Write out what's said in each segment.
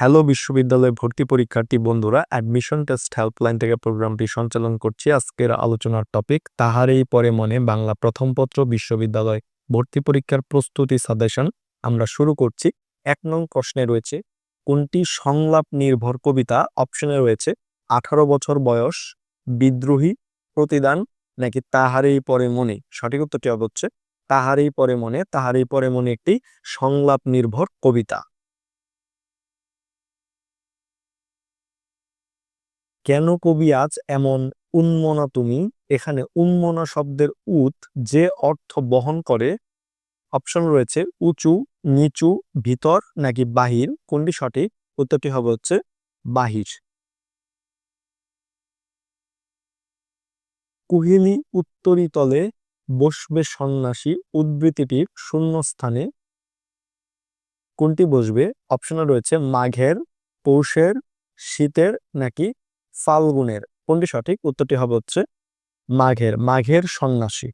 Hello বিশ্ববিদ্যালয় ভর্তি পরীক্ষার্থী বন্ধুরা অ্যাডমিশন টেস্ট হেল্পলাইন থেকে প্রোগ্রামটি সঞ্চালন করছি আজকের আলোচনার টপিক তাহারেই পরে মনে বাংলা প্রথম পত্র বিশ্ববিদ্যালয় ভর্তি পরীক্ষার প্রস্তুতি সাজেশন আমরা শুরু করছি। এক নং প্রশ্নে রয়েছে, কোনটি সংলাপ নির্ভর কবিতা? অপশনে রয়েছে, আঠারো বছর বয়স, বিদ্রোহী, প্রতিদান নাকি তাহারেই পরে মনে? সঠিক উত্তরটি হচ্ছে তাহারেই পরে মনে তাহারেই পরে মনে একটি সংলাপ নির্ভর কবিতা। কেন কবি আজ এমন উন্মনা তুমি? এখানে উন্মনা শব্দের উত যে অর্থ বহন করে অপশন রয়েছে উঁচু, নিচু, ভিতর নাকি বাহির। কোনটি সঠিক? উত্তরটি হবে হচ্ছে বাহির। কুহিনী উত্তরিতলে বসবে সন্ন্যাসী উদ্বৃত্তিটির শূন্যস্থানে। কোনটি বসবে? অপশনে রয়েছে মাঘের, পৌষের, শীতের নাকি ফাল্গুনের কোনটি সঠিক উত্তরটি হবে হচ্ছে মাঘের মাঘের সন্ন্যাসী।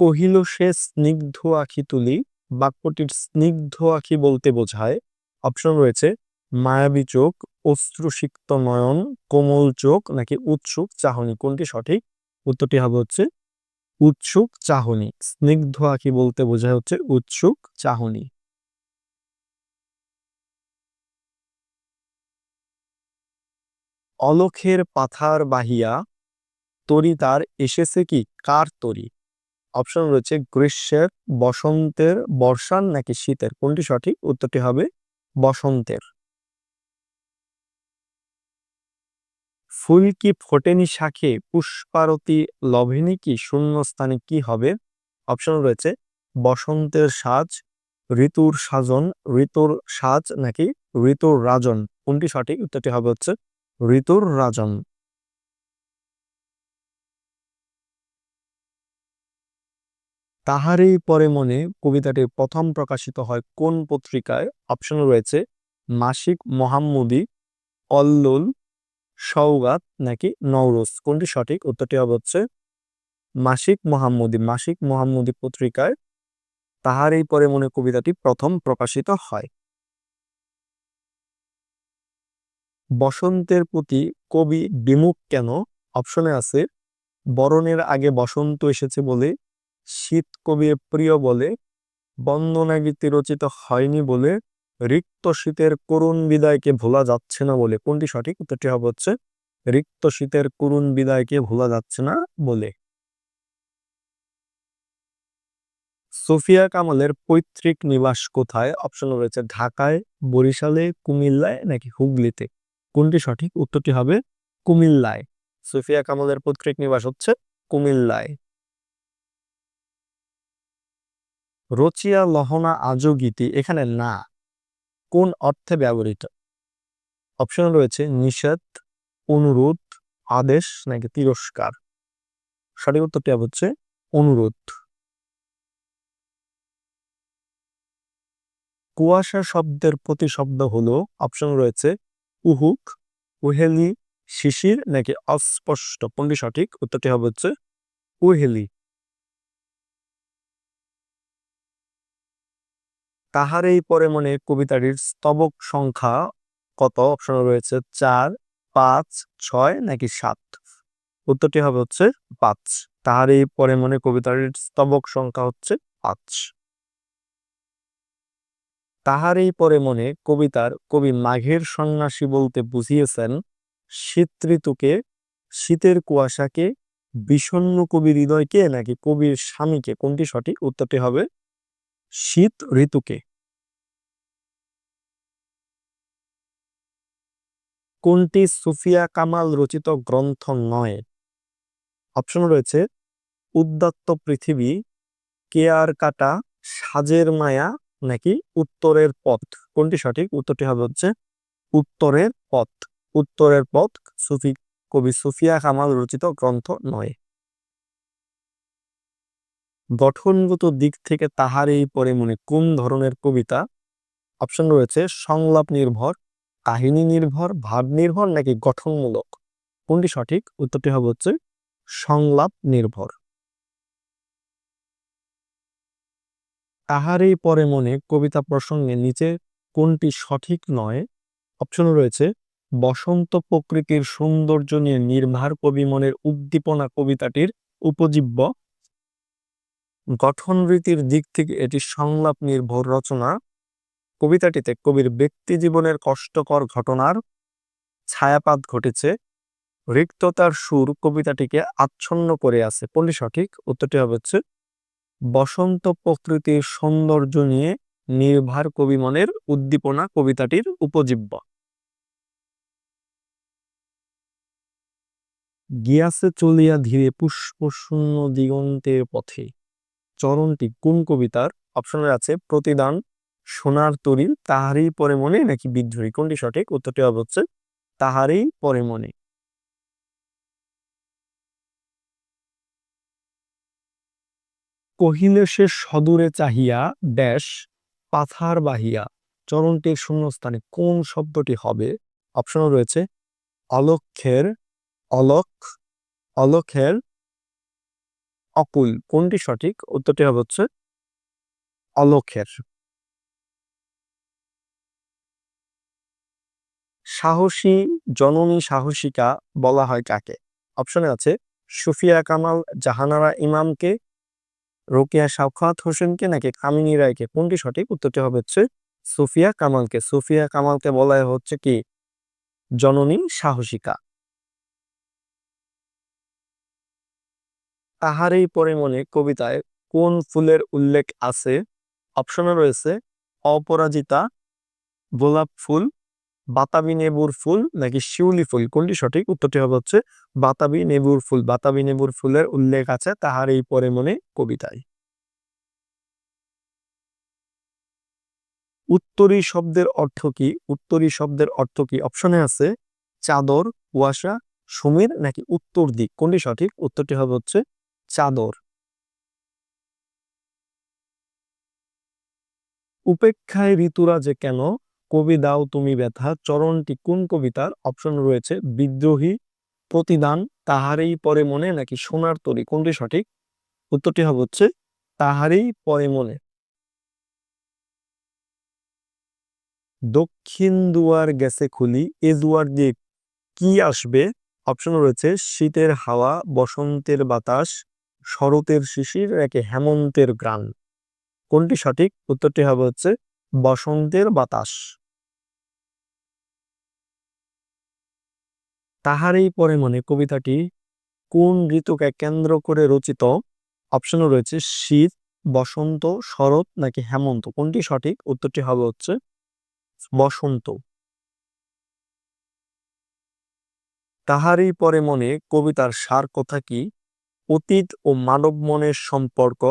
কহিল সে স্নিগ্ধ আখি তুলি, বাক্যটির স্নিগ্ধ আখি বলতে বোঝায়, অপশন রয়েছে, মায়াবী চোখ, অশ্রুসিক্ত নয়ন, কোমল চোখ নাকি উৎসুক চাহনি, কোনটি সঠিক? উত্তরটি হবে হচ্ছে উৎসুক চাহনি। স্নিগ্ধ আখি বলতে বোঝায় হচ্ছে উৎসুক চাহনি। অলখের পাথার বাহিয়া তরি তার এসেছে কি? কার তরি? অপশন রয়েছে গ্রীষ্মের, বসন্তের, বর্ষার নাকি শীতের? কোনটি সঠিক? উত্তরটি হবে বসন্তের। ফুল কি ফোটেনি শাখে? পুষ্পারতি লভেনি কি? শূন্যস্থানে কি হবে? অপশন রয়েছে বসন্তের সাজ, ঋতুর সাজন, ঋতুর সাজ নাকি ঋতুর রাজন? কোনটি সঠিক? উত্তরটি হবে হচ্ছে ঋতুর রাজন। তাহারই পরে মনে কবিতাটি প্রথম প্রকাশিত হয় কোন পত্রিকায়? অপশন রয়েছে, মাসিক মোহাম্মদী, অল্লুল সৌগাত নাকি নওরোজ? কোনটি সঠিক? উত্তরটি হবে হচ্ছে, মাসিক মোহাম্মদী। মাসিক মোহাম্মদী পত্রিকায় তাহার এই পরে মনে কবিতাটি প্রথম প্রকাশিত হয়। বসন্তের প্রতি কবি বিমুখ কেন? অপশনে আছে, বরণের আগে বসন্ত এসেছে বলে শীত কবির প্রিয় বলে বন্দনা গীতি রচিত হয়নি বলে রিক্ত শীতের করুণ বিদায়কে ভোলা যাচ্ছে না বলে। কোনটি সঠিক? উত্তরটি হবে হচ্ছে, রিক্ত শীতের করুণ বিদায়কে ভোলা যাচ্ছে না বলে। সোফিয়া কামালের পৈতৃক নিবাস কোথায়? অপশন রয়েছে, ঢাকায়, বরিশালে, কুমিল্লায় নাকি হুগলিতে? কোনটি সঠিক? উত্তরটি হবে কুমিল্লায়। সুফিয়া কামালের পৈতৃক নিবাস হচ্ছে কুমিল্লায়। রচিয়া লহনা আজো গীতি এখানে না। কোন অর্থে ব্যবহৃত? অপশন রয়েছে নিষেধ, অনুরোধ, আদেশ নাকি তিরস্কার। সঠিক উত্তরটি হচ্ছে অনুরোধ। কুয়াশা শব্দের প্রতিশব্দ হলো, অপশন রয়েছে উহুক, উহেলি, শিশির নাকি অস্পষ্ট? কোনটি সঠিক? উত্তরটি হবে হচ্ছে উহেলি। তাহার এই পরে মনে কবিতাটির স্তবক সংখ্যা কত? অপশন রয়েছে চার, পাঁচ, ছয় নাকি সাত? উত্তরটি হবে হচ্ছে পাঁচ। তাহার এই পরে মনে কবিতাটির স্তবক সংখ্যা হচ্ছে পাঁচ। তাহারই পরে মনে কবিতার কবি মাঘের সন্ন্যাসী বলতে বুঝিয়েছেন, শীত ঋতুকে, শীতের কুয়াশাকে বিষণ্ন কবির হৃদয়কে নাকি কবির স্বামীকে? কোনটি সঠিক উত্তরটি হবে শীত ঋতুকে। কোনটি সুফিয়া কামাল রচিত গ্রন্থ নয়? অপশন রয়েছে, উদ্যাত্ত পৃথিবী কেয়ার কাটা, সাজের মায়া নাকি উত্তরের পথ? কোনটি সঠিক? উত্তরটি হবে হচ্ছে উত্তরের পথ। উত্তরের পথ সুফি, কবি সুফিয়া কামাল রচিত গ্রন্থ নয়। গঠনগত দিক থেকে তাহার এই পরে মনে কোন ধরনের কবিতা? অপশন রয়েছে সংলাপ নির্ভর, কাহিনী নির্ভর, ভাব নির্ভর নাকি গঠনমূলক? কোনটি সঠিক? উত্তরটি হবে হচ্ছে সংলাপ নির্ভর। তাহারই পরে মনে কবিতা প্রসঙ্গে নিচে কোনটি সঠিক নয় অপশন রয়েছে, বসন্ত প্রকৃতির সৌন্দর্য নিয়ে নির্ভার কবি মনের উদ্দীপনা কবিতাটির উপজীব্য। গঠন রীতির দিক থেকে এটি সংলাপ নির্ভর রচনা। কবিতাটিতে কবির ব্যক্তি জীবনের কষ্টকর ঘটনার ছায়াপাত ঘটেছে। রিক্ততার সুর কবিতাটিকে আচ্ছন্ন করে আছে। পল্লী সঠিক? উত্তরটি হবে হচ্ছে বসন্ত প্রকৃতির সৌন্দর্য নিয়ে নির্ভার কবি মনের উদ্দীপনা কবিতাটির উপজীব্য। গিয়াসে চলিয়া ধীরে পুষ্পশূন্য দিগন্তের পথে। চরণটি কোন কবিতার? অপশনে আছে, প্রতিদান সোনার তরিল তাহারই পরে মনে, নাকি বিদ্রোহী? কোনটি সঠিক? উত্তরটি হচ্ছে তাহারই পরে মনে। কহিলে সে সদূরে চাহিয়া ড্যাশ পাথার বাহিয়া, চরণটির শূন্যস্থানে কোন শব্দটি হবে? অপশনও রয়েছে, অলক্ষের, অলক, অলক্ষের অকুল। কোনটি সঠিক? উত্তরটি হবে হচ্ছে, অলক্ষের। সাহসী, জননী সাহসিকা বলা হয় কাকে? অপশনে আছে, সুফিয়া কামাল জাহানারা ইমামকে রোকিয়া সাক্ষাৎ হোসেনকে নাকি কামিনী রায়কে? কোনটি সঠিক? উত্তরটি হবে হচ্ছে সুফিয়া কামালকে। সুফিয়া কামালকে বলা হচ্ছে কি? জননী সাহসিকা। তাহারই পরে মনে কবিতায় কোন ফুলের উল্লেখ আছে? অপশনে রয়েছে, অপরাজিতা গোলাপ ফুল বাতাবি নেবুর ফুল নাকি শিউলি ফুল? কোনটি সঠিক? উত্তরটি হবে হচ্ছে বাতাবি নেবুর ফুল। বাতাবি নেবুর ফুলের উল্লেখ আছে তাহার এই পরে মনে কবিতায়। উত্তরী শব্দের অর্থ কি? উত্তরী শব্দের অর্থ কি? অপশনে আছে চাদর, কুয়াশা, সমীর নাকি উত্তর দিক? কোনটি সঠিক? উত্তরটি হবে হচ্ছে চাদর। উপেক্ষায় ঋতুরা যে কেন কবি দাও তুমি ব্যথা, চরণটি কোন কবিতার? অপশন রয়েছে, বিদ্রোহী প্রতিদান, তাহারেই পরে মনে, নাকি সোনার তরি? কোনটি সঠিক? উত্তরটি হবে হচ্ছে, তাহারেই পরে মনে। দক্ষিণ দুয়ার গেছে খুলি, এ দুয়ার দিয়ে কি আসবে? অপশন রয়েছে, শীতের হাওয়া, বসন্তের বাতাস, শরতের শিশির নাকি হেমন্তের গ্রান কোনটি সঠিক? উত্তরটি হবে হচ্ছে বসন্তের বাতাস। তাহারই পরে মনে কবিতাটি কোন ঋতুকে কেন্দ্র করে রচিত? অপশনও রয়েছে শীত, বসন্ত, শরৎ নাকি হেমন্ত। কোনটি সঠিক? উত্তরটি হবে হচ্ছে বসন্ত। তাহারই পরে মনে কবিতার সার কথা কি? অতীত ও মানব মনের সম্পর্ক,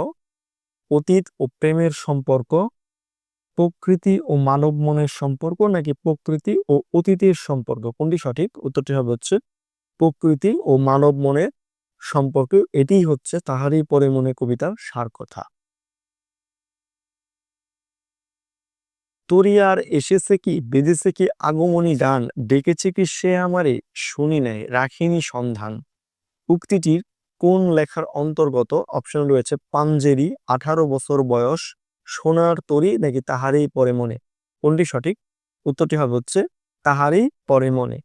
অতীত ও প্রেমের সম্পর্ক প্রকৃতি ও মানব মনের সম্পর্ক নাকি প্রকৃতি ও অতীতের সম্পর্ক? কোনটি সঠিক? উত্তরটি হবে হচ্ছে প্রকৃতি ও মানব মনের সম্পর্ক। এটি হচ্ছে তাহারই পরে মনে কবিতার সার কথা। তরিয়ার এসেছে কি বেজেছে কি আগমনী গান? ডেকেছে কি সে আমারে? শুনি নেয় রাখিনি সন্ধান। উক্তিটির কোন লেখার অন্তর্গত? অপশন রয়েছে, পাঞ্জেরি, আঠারো বছর বয়স। সোনার তরি নাকি তাহারই পরে মনে? কোনটি সঠিক? উত্তরটি হবে হচ্ছে, তাহারই পরে মনে।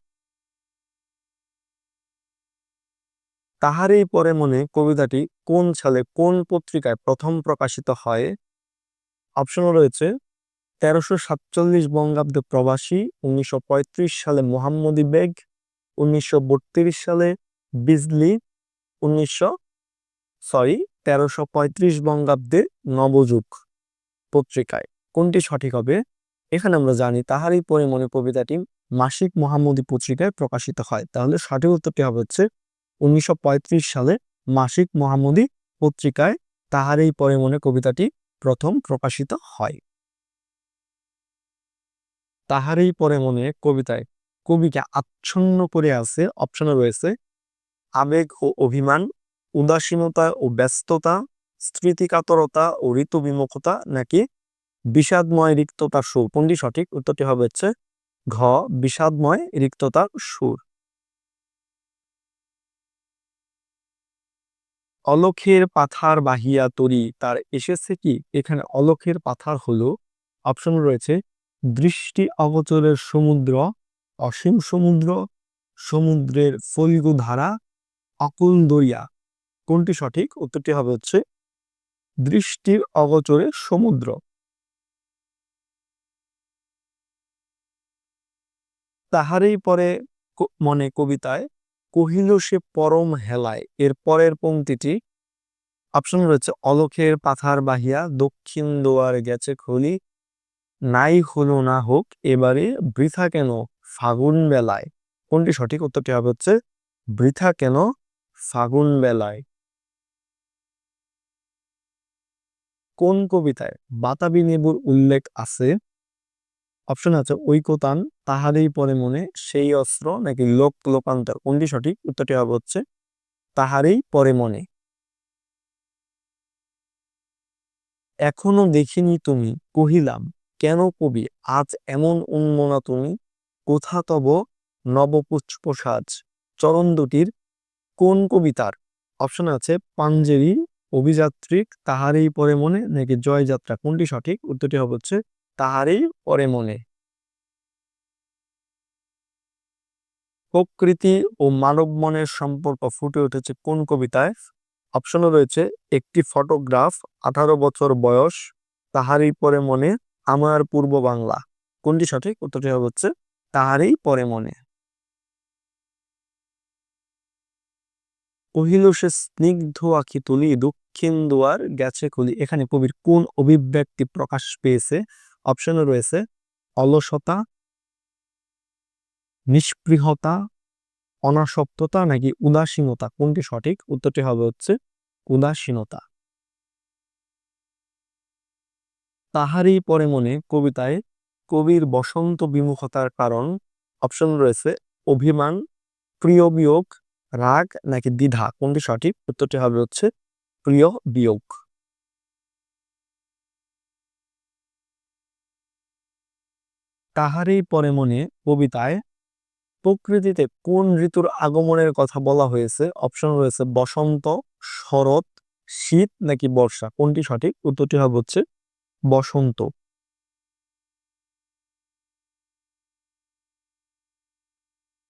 তাহারই পরে মনে কবিতাটি কোন সালে কোন পত্রিকায় প্রথম প্রকাশিত হয়? অপশন রয়েছে, তেরোশো সাতচল্লিশ বঙ্গাব্দে প্রবাসী, উনিশশো পঁয়ত্রিশ সালে মোহাম্মদী বেগ, উনিশশো বত্রিশ সালে বিজলি, উনিশশো, সরি, তেরোশো পঁয়ত্রিশ বঙ্গাব্দে নবযুগ। পত্রিকায়। কোনটি সঠিক হবে? এখানে আমরা জানি তাহারই পরিমণে কবিতাটি মাসিক মোহাম্মদী পত্রিকায় প্রকাশিত হয়। তাহলে সঠিক উত্তরটি হবে হচ্ছে উনিশশো সালে মাসিক মোহাম্মদী পত্রিকায় তাহারই পরিমণে কবিতাটি প্রথম প্রকাশিত হয়। তাহারই পরে মনে কবিতায় কবিকে আচ্ছন্ন করে আছে অপশনে রয়েছে, আবেগ ও অভিমান, উদাসীনতা ও ব্যস্ততা স্মৃতিকাতরতা ও ঋতু বিমুখতা নাকি বিষাদময় রিক্ততার সুর? কোনটি সঠিক? উত্তরটি হবে হচ্ছে ঘ, বিষাদময় রিক্ততার সুর। অলখের পাথার বাহিয়া তরি, তার এসেছে কি? এখানে অলখের পাথার হলো অপশন রয়েছে, দৃষ্টি অগোচরের সমুদ্র, অসীম সমুদ্র, সমুদ্রের ফলগু ধারা অকুল দরিয়া। কোনটি সঠিক? উত্তরটি হবে হচ্ছে দৃষ্টির অগোচরে সমুদ্র। তাহারই পরে মনে কবিতায়, কহিল সে পরম হেলায়। এর পরের পংক্তিটি অপশন রয়েছে, অলখের পাথার বাহিয়া দক্ষিণ দোয়ার গেছে খলি। নাই হলো না হোক এবারে বৃথা কেন ফাগুন বেলায়? কোনটি সঠিক উত্তরটি হবে হচ্ছে, বৃথা কেন ফাগুন বেলায়? কোন কবিতায় বাতাবি নেবুর উল্লেখ আছে? অপশন আছে, ঐকতান, তাহারই পরে মনে, সেই অস্ত্র নাকি লোক লোকান্তর? কোনটি সঠিক? উত্তরটি হবে হচ্ছে, তাহারই পরে মনে। এখনও দেখিনি তুমি, কহিলাম, কেন কবি আজ এমন উন্মনা তুমি? কোথা তব নবপুষ্প চরণ দুটির কোন কবিতার? অপশন আছে, পাঞ্জেরি অভিযাত্রিক তাহারই পরে মনে, নাকি জয়যাত্রা, কোনটি সঠিক? উত্তরটি হবে হচ্ছে, তাহারই পরে মনে। প্রকৃতি ও মানব মনের সম্পর্ক ফুটে উঠেছে কোন কবিতায়? অপশনও রয়েছে, একটি ফটোগ্রাফ, আঠারো বছর বয়স, তাহারই পরে মনে, আমার পূর্ব বাংলা কোনটি সঠিক? উত্তরটি হচ্ছে, তাহারই পরে মনে। কহিল সে স্নিগ্ধ আখি তুলি, দক্ষিণ দুয়ার গেছে খুলি। এখানে কবির কোন অভিব্যক্তি প্রকাশ পেয়েছে? অপশনে রয়েছে, অলসতা, নিষ্পৃহতা, অনাসক্ততা নাকি উদাসীনতা? কোনটি সঠিক? উত্তরটি হবে হচ্ছে, উদাসীনতা। তাহারই পরে মনে কবিতায় কবির বসন্ত বিমুখতার কারণ। অপশন রয়েছে, অভিমান, প্রিয় বিয়োগ রাগ নাকি দ্বিধা? কোনটি সঠিক উত্তরটি হবে হচ্ছে প্রিয় বিয়োগ। তাহারই পরে মনে কবিতায়, প্রকৃতিতে কোন ঋতুর আগমনের কথা বলা হয়েছে? অপশন রয়েছে বসন্ত, শরৎ, শীত নাকি বর্ষা। কোনটি সঠিক? উত্তরটি হবে হচ্ছে বসন্ত।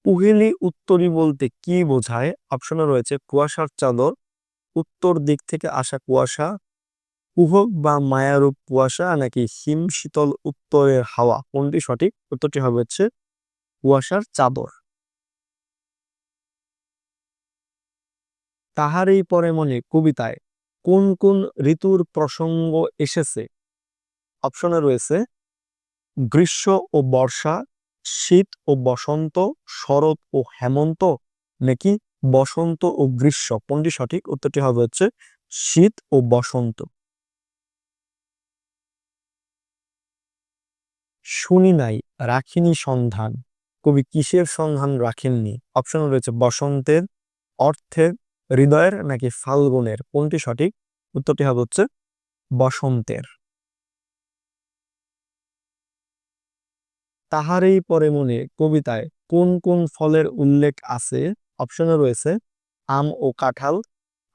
পুহেলি উত্তরি বলতে কি বোঝায়? অপশনে রয়েছে কুয়াশার চাদর। উত্তর দিক থেকে আসা কুয়াশা। কুহক বা মায়ারূপ কুয়াশা নাকি হিম শীতল উত্তরের হাওয়া? কোনটি সঠিক? উত্তরটি হবে হচ্ছে কুয়াশার চাদর। তাহারই পরে মনে কবিতায় কোন কোন ঋতুর প্রসঙ্গ এসেছে? অপশনে রয়েছে গ্রীষ্ম ও বর্ষা। শীত ও বসন্ত, শরৎ ও হেমন্ত নাকি বসন্ত ও গ্রীষ্ম? কোনটি সঠিক? উত্তরটি হবে হচ্ছে শীত ও বসন্ত। শুনি নাই, রাখিনি সন্ধান। কবি কিসের সন্ধান রাখেননি? অপশন রয়েছে বসন্তের, অর্থের, হৃদয়ের নাকি ফাল্গুনের? কোনটি সঠিক? উত্তরটি হবে হচ্ছে বসন্তের। তাহারই পরে মনে কবিতায় কোন কোন ফলের উল্লেখ আছে? অপশনে রয়েছে, আম ও কাঁঠাল,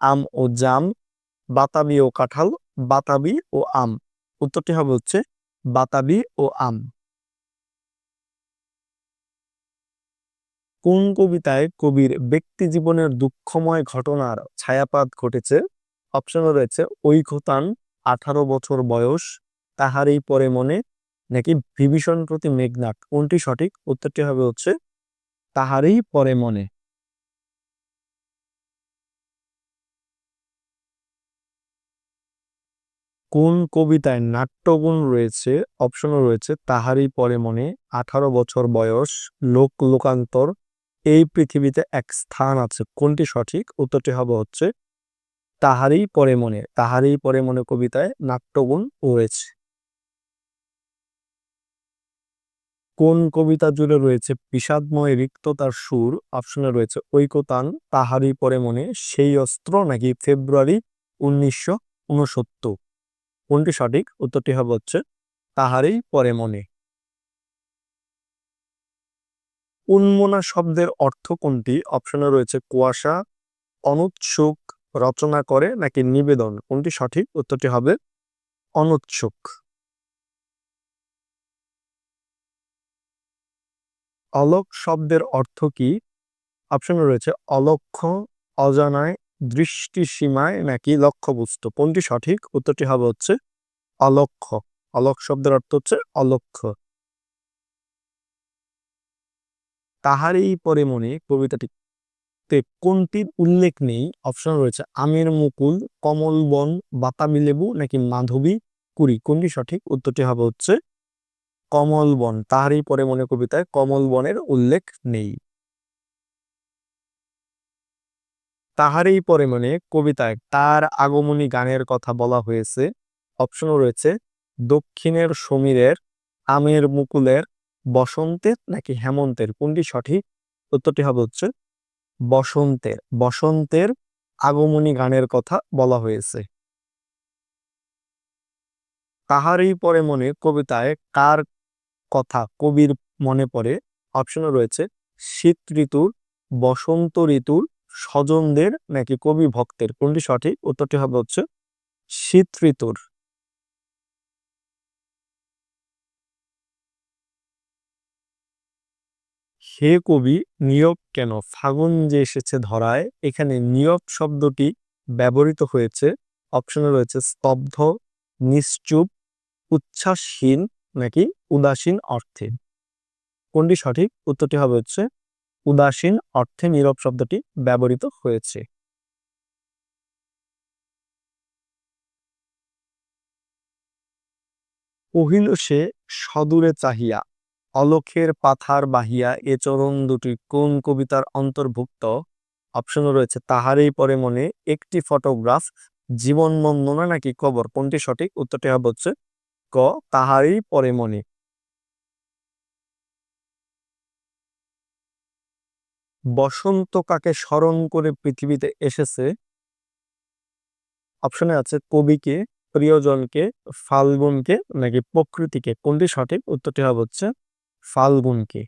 আম ও জাম, বাতাবি ও কাঁঠাল, বাতাবি ও আম। উত্তরটি হবে হচ্ছে, বাতাবি ও আম। কোন কবিতায় কবির ব্যক্তি জীবনের দুঃখময় ঘটনার ছায়াপাত ঘটেছে? অপশনে রয়েছে ঐকতান আঠারো বছর বয়স, তাহারই পরে মনে নাকি বিভীষণ প্রতি মেঘনাট কোনটি সঠিক? উত্তরটি হবে হচ্ছে, তাহারই পরে মনে। কোন কবিতায় নাট্যগুণ রয়েছে অপশনও রয়েছে, তাহারই পরে মনে, আঠারো বছর বয়স, লোক লোকান্তর, এই পৃথিবীতে এক স্থান আছে, কোনটি সঠিক? উত্তরটি হবে হচ্ছে, তাহারই পরে মনে, তাহারই পরে মনে কবিতায় নাট্যগুণ রয়েছে। কোন কবিতা জুড়ে রয়েছে বিষাদময় রিক্ততার সুর? অপশনে রয়েছে ঐকতান, তাহারই পরে মনে, সেই অস্ত্র নাকি ফেব্রুয়ারি উনিশশো উনসত্তর। কোনটি সঠিক? উত্তরটি হবে হচ্ছে, তাহারই পরে মনে। উন্মনা শব্দের অর্থ কোনটি? অপশনে রয়েছে কুয়াশা, অনুৎসুক রচনা করে নাকি নিবেদন? কোনটি সঠিক? উত্তরটি হবে, অনুৎসুক। অলক শব্দের অর্থ কি? অপশন রয়েছে অলক্ষ, অজানায় দৃষ্টি সীমায় নাকি লক্ষ্য লক্ষ্যবস্তু। কোনটি সঠিক? উত্তরটি হবে হচ্ছে অলক্ষ। অলক শব্দের অর্থ হচ্ছে অলক্ষ্য তাহারই পরে মনে কবিতাটিতে কোনটির উল্লেখ নেই? অপশন রয়েছে আমের মুকুল, কমল বন, বাতাবি লেবু নাকি মাধবী কুড়ি। কোনটি সঠিক? উত্তরটি হবে হচ্ছে কমল বন, তাহারই পরে মনে কবিতায় কমল বনের উল্লেখ নেই। তাহারই পরে মনে কবিতায় তার আগমনী গানের কথা বলা হয়েছে। অপশনও রয়েছে, দক্ষিণের সমীরের, আমের মুকুলের, বসন্তের নাকি হেমন্তের, কোনটি সঠিক? উত্তরটি হবে হচ্ছে বসন্তের বসন্তের আগমনী গানের কথা বলা হয়েছে। তাহারই পরে মনে কবিতায় কার কথা কবির মনে পড়ে। অপশনও রয়েছে, শীত ঋতুর, বসন্ত ঋতুর স্বজনদের নাকি কবি ভক্তের? কোনটি সঠিক? উত্তরটি হবে হচ্ছে, শীত ঋতুর। হে কবি নিয়োগ কেন? ফাগুন যে এসেছে ধরায়, এখানে নিয়োগ শব্দটি ব্যবহৃত হয়েছে। অপশনে রয়েছে, স্তব্ধ, নিশ্চুপ, উচ্ছ্বাসহীন নাকি উদাসীন অর্থে? কোনটি সঠিক? উত্তরটি হবে হচ্ছে, উদাসীন অর্থে নীরব শব্দটি ব্যবহৃত হয়েছে। কহিল সে, সদূরে চাহিয়া, অলক্ষের পাথার বাহিয়া এ চরণ দুটি কোন কবিতার অন্তর্ভুক্ত? অপশনও রয়েছে, তাহারই পরে মনে একটি ফটোগ্রাফ, জীবন বন্দনা নাকি কবর কোনটি সঠিক? উত্তরটি হবে হচ্ছে ক, তাহারই পরে মনে বসন্ত কাকে স্মরণ করে পৃথিবীতে এসেছে? অপশনে আছে কবিকে, প্রিয়জনকে, ফাল্গুনকে নাকি প্রকৃতিকে? কোনটি সঠিক? উত্তরটি হবে হচ্ছে ফাল্গুনকে।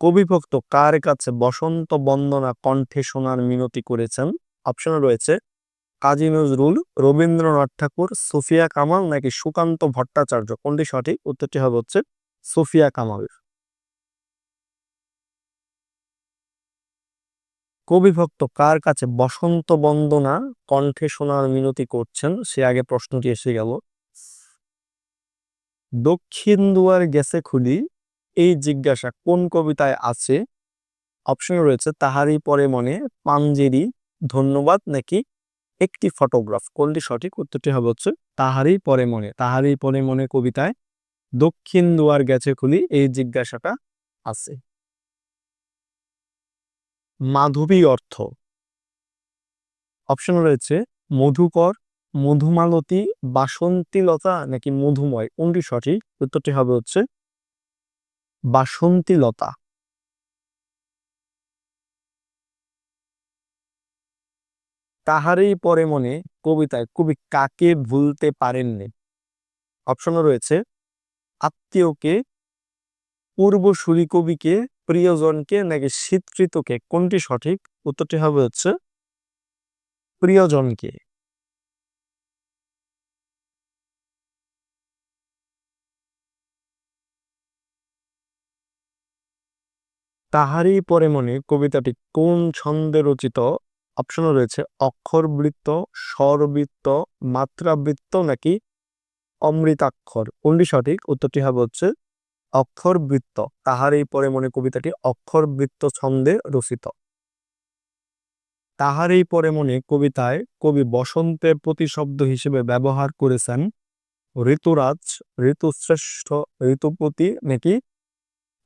কবিভক্ত কার কাছে বসন্ত বন্দনা কণ্ঠে শোনার মিনতি করেছেন? অপশনে রয়েছে কাজী নজরুল, রবীন্দ্রনাথ ঠাকুর, সুফিয়া কামাল নাকি সুকান্ত ভট্টাচার্য? কোনটি সঠিক? উত্তরটি হবে হচ্ছে সুফিয়া কামাল কবিভক্ত কার কাছে বসন্ত বন্দনা কণ্ঠে শোনার মিনতি করছেন? সে আগে প্রশ্নটি এসে গেল। দক্ষিণ দুয়ার গেছে খুলি, এই জিজ্ঞাসা কোন কবিতায় আছে? অপশনে রয়েছে, তাহারই পরে মনে, পাঞ্জেরি, ধন্যবাদ নাকি একটি ফটোগ্রাফ। কোনটি সঠিক? উত্তরটি হবে হচ্ছে তাহারই পরে মনে। তাহারই পরে মনে কবিতায় দক্ষিণ দুয়ার গেছে খুলি, এই জিজ্ঞাসাটা আছে। মাধবী অর্থ। অপশন রয়েছে মধুকর, মধুমালতী, বাসন্তীলতা নাকি মধুময়। কোনটি সঠিক? উত্তরটি হবে হচ্ছে বাসন্তীলতা। তাহারই পরে মনে কবিতায়, কবি কাকে ভুলতে পারেননি? অপশনও রয়েছে, আত্মীয়কে, পূর্বসূরি কবিকে, প্রিয়জনকে নাকি শীতৃতকে কোনটি সঠিক? উত্তরটি হবে হচ্ছে, প্রিয়জনকে। তাহারই পরে মনে কবিতাটি কোন ছন্দে রচিত? অপশনও রয়েছে, অক্ষরবৃত্ত, স্বরবৃত্ত, মাত্রাবৃত্ত নাকি অমৃতাক্ষর। কোনটি সঠিক? উত্তরটি হবে হচ্ছে অক্ষরবৃত্ত। এই পরে মনে কবিতাটি অক্ষরবৃত্ত ছন্দে রচিত। তাহার এই পরে মনে কবিতায় কবি বসন্তের প্রতিশব্দ হিসেবে ব্যবহার করেছেন ঋতুরাজ, ঋতুশ্রেষ্ঠ, ঋতুপতি নাকি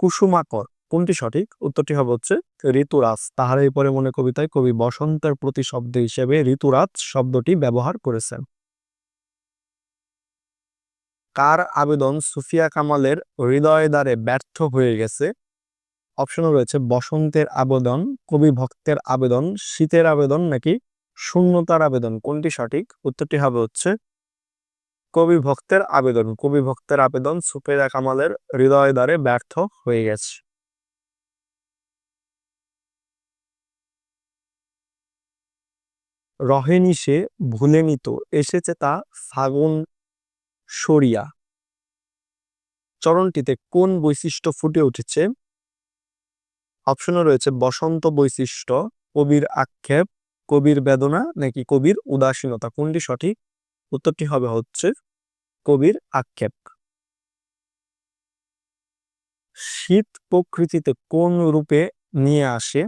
কুসুমাকর। কোনটি সঠিক? উত্তরটি হবে হচ্ছে ঋতুরাজ। তাহার এই পরে মনে কবিতায় কবি বসন্তের প্রতি শব্দ হিসেবে ঋতুরাজ শব্দটি ব্যবহার করেছেন। কার আবেদন সুফিয়া কামালের হৃদয় দ্বারে ব্যর্থ হয়ে গেছে? অপশন রয়েছে বসন্তের আবেদন, কবি ভক্তের আবেদন, শীতের আবেদন নাকি শূন্যতার আবেদন? কোনটি সঠিক? উত্তরটি হবে হচ্ছে কবি ভক্তের আবেদন। কবি ভক্তের আবেদন সুফিয়া কামালের হৃদয় দ্বারে ব্যর্থ হয়ে গেছে। রহেনি সে ভুলে নিত, এসেছে তা ফাগুন সরিয়া। চরণটিতে কোন বৈশিষ্ট্য ফুটে উঠেছে? অপশনে রয়েছে বসন্ত বৈশিষ্ট্য, কবির আক্ষেপ, কবির বেদনা নাকি কবির উদাসীনতা? কোনটি সঠিক? উত্তরটি হবে হচ্ছে কবির আক্ষেপ। শীত প্রকৃতিতে কোন রূপে নিয়ে আসে?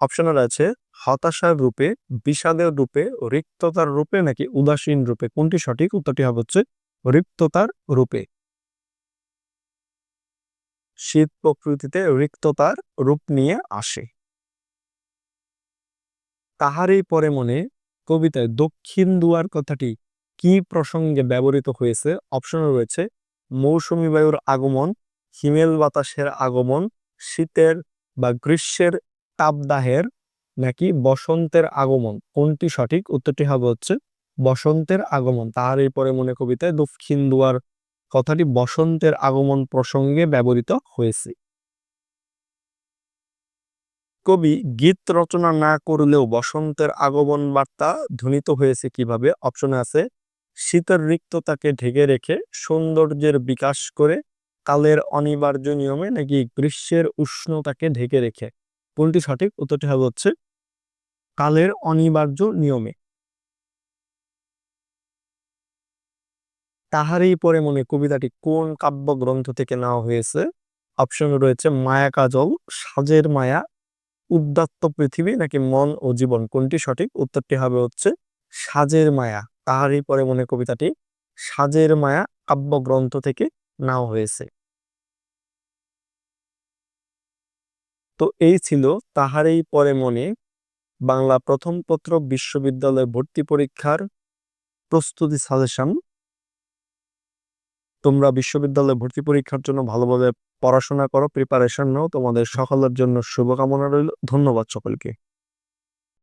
অপশনে রয়েছে হতাশার রূপে, বিষাদের রূপে, রিক্ততার রূপে নাকি উদাসীন রূপে? কোনটি সঠিক? উত্তরটি হবে হচ্ছে রিক্ততার রূপে। শীত প্রকৃতিতে রিক্ততার রূপ নিয়ে আসে। তাহারই পরে মনে কবিতায় দক্ষিণ দুয়ার কথাটি কি প্রসঙ্গে ব্যবহৃত হয়েছে? অপশনে রয়েছে, মৌসুমী বায়ুর আগমন, হিমেল বাতাসের আগমন, শীতের বা গ্রীষ্মের তাপদাহের নাকি বসন্তের আগমন? কোনটি সঠিক? উত্তরটি হবে হচ্ছে বসন্তের আগমন। তাহার পরে মনে কবিতায় দক্ষিণ দুয়ার কথাটি বসন্তের আগমন প্রসঙ্গে ব্যবহৃত হয়েছে। কবি গীত রচনা না করলেও বসন্তের আগমন বার্তা ধ্বনিত হয়েছে কীভাবে? অপশনে আছে, শীতের রিক্ততাকে ঢেকে রেখে সৌন্দর্যের বিকাশ করে কালের অনিবার্য নিয়মে নাকি গ্রীষ্মের উষ্ণতাকে ঢেকে রেখে। কোনটি সঠিক? উত্তরটি হবে হচ্ছে কালের অনিবার্য নিয়মে। তাহারই পরে মনে কবিতাটি কোন কাব্যগ্রন্থ থেকে নেওয়া হয়েছে? অপশন রয়েছে, মায়া কাজল, সাজের মায়া উদ্দাত্ত পৃথিবী নাকি মন ও জীবন? কোনটি সঠিক? উত্তরটি হবে হচ্ছে, সাজের মায়া। তাহারই পরে মনে কবিতাটি, সাজের মায়া কাব্যগ্রন্থ থেকে নেওয়া হয়েছে। তো এই ছিল তাহারই পরে মনে বাংলা প্রথম পত্র বিশ্ববিদ্যালয় ভর্তি পরীক্ষার প্রস্তুতি সাজেশন। তোমরা বিশ্ববিদ্যালয়ে ভর্তি পরীক্ষার জন্য ভালোভাবে পড়াশোনা করো প্রিপারেশন নাও। তোমাদের সকলের জন্য শুভকামনা রইল। ধন্যবাদ সকলকে।